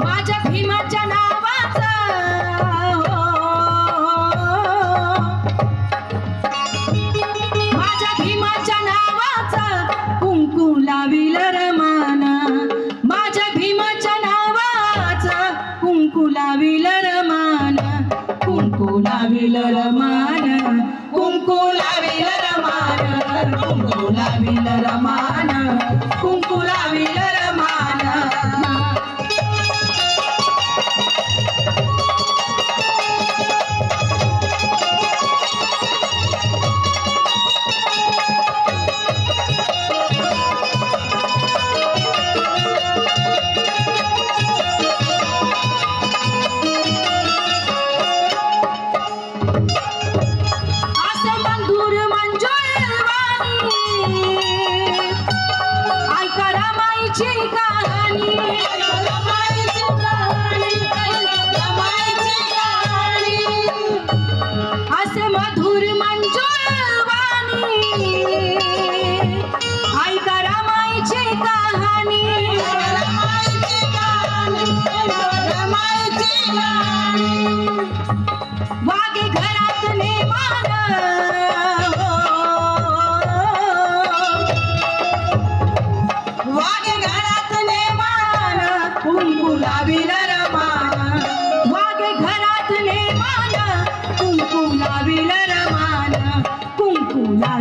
माझ्या भीमाच्या माझ्या भीमाच्या नावाचा कुंकू लाविल रमान. माझ्या भीमाच्या कुंकू लावी रमान कुंकू लावी रमान कुंकू लावी रमान. সেই কাহানি।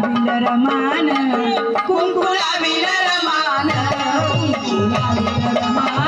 विलरमान कुंकुला विलरमान कुंकुला विलरमान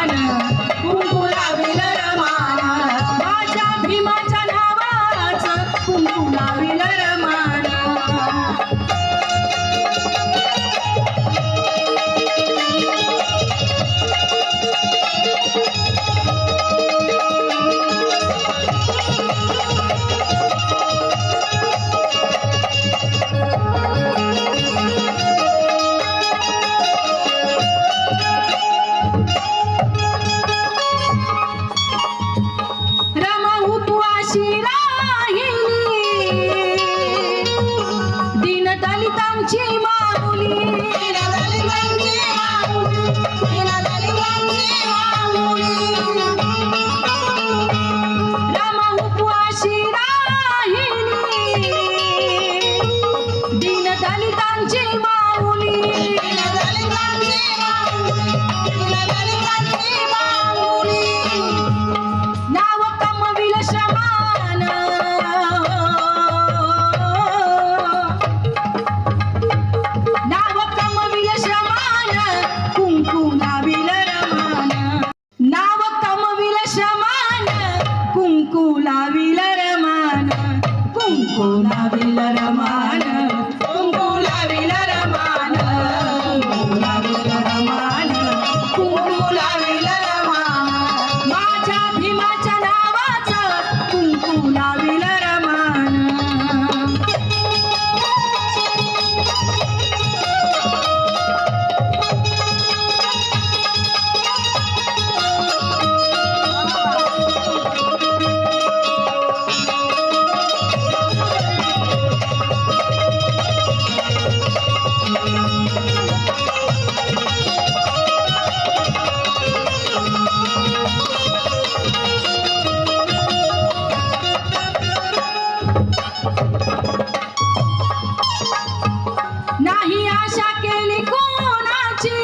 आशा केली कोणाची?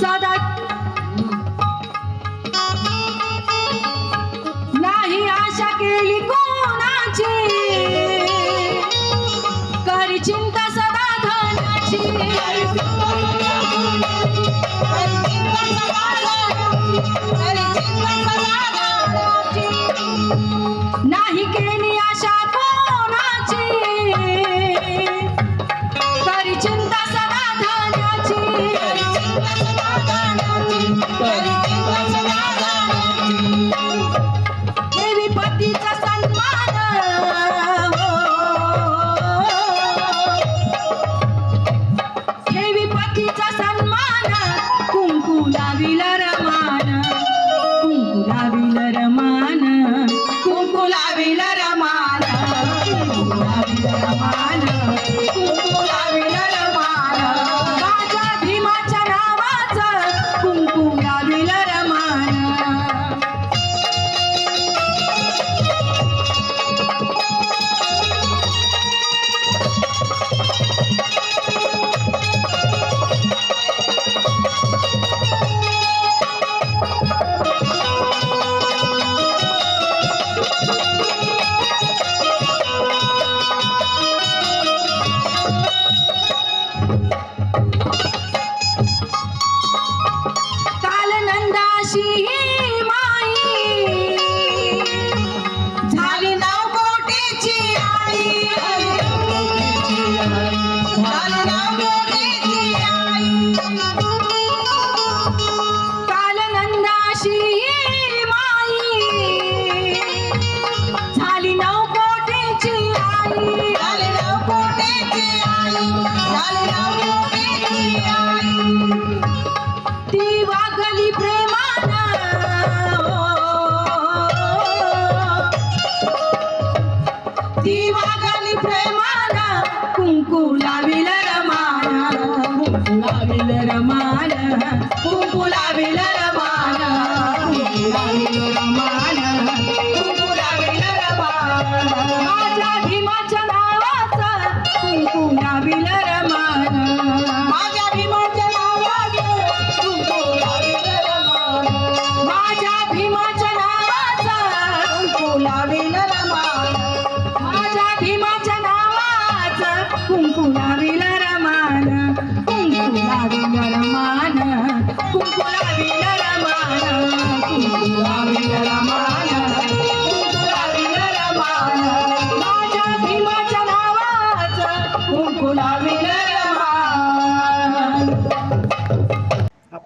सदा नाही आशा केली कोणाची? करी चिंता सदा नाही केली आशा కుంకుల విలరమాన కుంకుల విలరమ